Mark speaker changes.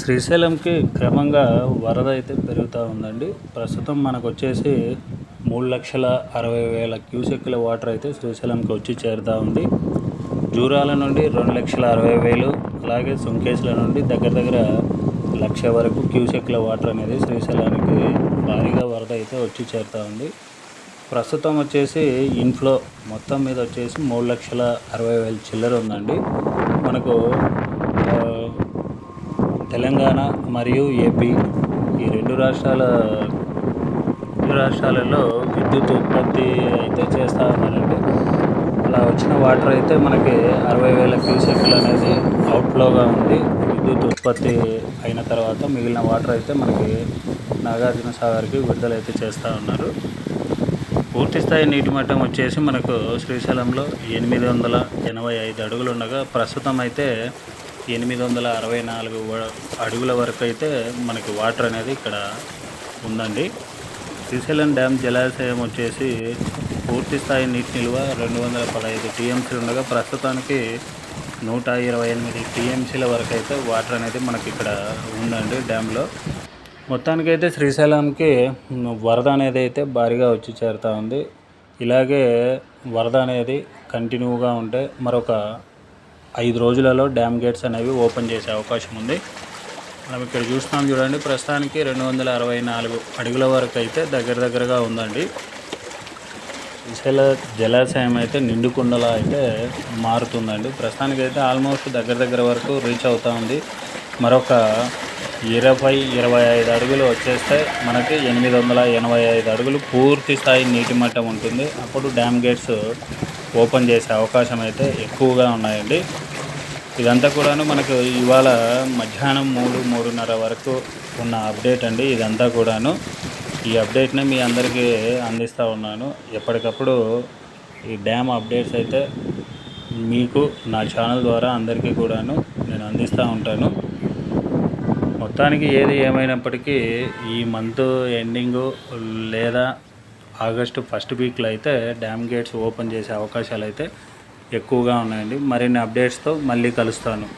Speaker 1: శ్రీశైలంకి క్రమంగా వరద అయితే పెరుగుతూ ఉందండి. ప్రస్తుతం మనకు వచ్చేసి మూడు లక్షల అరవై వేల క్యూసెక్కుల వాటర్ అయితే శ్రీశైలంకి వచ్చి చేరుతూ ఉంది. జూరాల నుండి రెండు లక్షల అరవై వేలు అలాగే సుంకేశ్ల నుండి దగ్గర దగ్గర లక్ష వరకు క్యూసెక్ల వాటర్ అనేది శ్రీశైలానికి భారీగా వరద అయితే వచ్చి చేరుతూ ఉంది. ప్రస్తుతం వచ్చేసి ఇన్ఫ్లో మొత్తం మీద వచ్చేసి మూడు లక్షల అరవై వేల చిల్లర ఉందండి. మనకు తెలంగాణ మరియు ఏపీ ఈ రెండు రాష్ట్రాల రెండు రాష్ట్రాలలో విద్యుత్ ఉత్పత్తి అయితే చేస్తూ ఉన్నారండి అలా వచ్చిన వాటర్ అయితే మనకి అరవై వేల క్యూసెక్లు అనేది అవుట్ఫ్లోగా ఉంది. విద్యుత్ ఉత్పత్తి అయిన తర్వాత మిగిలిన వాటర్ అయితే మనకి నాగార్జున సాగర్కి విడుదల అయితే చేస్తూ ఉన్నారు. పూర్తి స్థాయి నీటి మట్టం వచ్చేసి మనకు శ్రీశైలంలో ఎనిమిది వందల ఎనభై ఐదు అడుగులు ఉండగా ప్రస్తుతం అయితే ఎనిమిది వందల అరవై నాలుగు అడుగుల వరకు అయితే మనకి వాటర్ అనేది ఇక్కడ ఉందండి. శ్రీశైలం డ్యామ్ జలాశయం వచ్చేసి పూర్తి స్థాయి నీటి నిల్వ రెండు వందల పదహైదు టీఎంసీలు ఉండగా ప్రస్తుతానికి నూట ఇరవై ఎనిమిది టీఎంసీల వరకు అయితే వాటర్ అనేది మనకి ఇక్కడ ఉందండి డ్యామ్లో. మొత్తానికైతే శ్రీశైలంకి వరద అనేది అయితే భారీగా వచ్చి చేరుతూ ఉంది. ఇలాగే వరద అనేది కంటిన్యూగా ఉంటే మరొక ఐదు రోజులలో డ్యామ్ గేట్స్ అనేవి ఓపెన్ చేసే అవకాశం ఉంది. మనం ఇక్కడ చూస్తున్నాం చూడండి ప్రస్తుతానికి రెండు వందల అరవై నాలుగు అడుగుల వరకు అయితే దగ్గర దగ్గరగా ఉందండి. విశాల జలాశయం అయితే నిండుకుండలా అయితే మారుతుందండి. ప్రస్తుతానికి అయితే ఆల్మోస్ట్ దగ్గర దగ్గర వరకు రీచ్ అవుతూ ఉంది. మరొక ఇరవై ఇరవై ఐదు అడుగులు వచ్చేస్తే మనకి ఎనిమిది వందల ఎనభై ఐదు అడుగులు పూర్తి స్థాయి నీటి మట్టం ఉంటుంది. అప్పుడు డ్యామ్ గేట్స్ ఓపెన్ చేసే అవకాశం అయితే ఎక్కువగా ఉన్నాయండి. ఇదంతా కూడాను మనకు ఇవాళ మధ్యాహ్నం మూడు మూడున్నర వరకు ఉన్న అప్డేట్ అండి. ఇదంతా కూడాను ఈ అప్డేట్ని మీ అందరికీ అందిస్తూ ఉన్నాను. ఎప్పటికప్పుడు ఈ డ్యామ్ అప్డేట్స్ అయితే మీకు నా ఛానల్ ద్వారా అందరికీ కూడాను నేను అందిస్తూ ఉంటాను. మొత్తానికి ఏది ఏమైనప్పటికీ ఈ మంత్ ఎండింగు లేదా ఆగస్టు ఫస్ట్ వీక్లో అయితే డ్యామ్ గేట్స్ ఓపెన్ చేసే అవకాశాలు అయితే ఎక్కువగా ఉన్నాయండి. మరిన్ని అప్డేట్స్తో మళ్ళీ కలుస్తాను.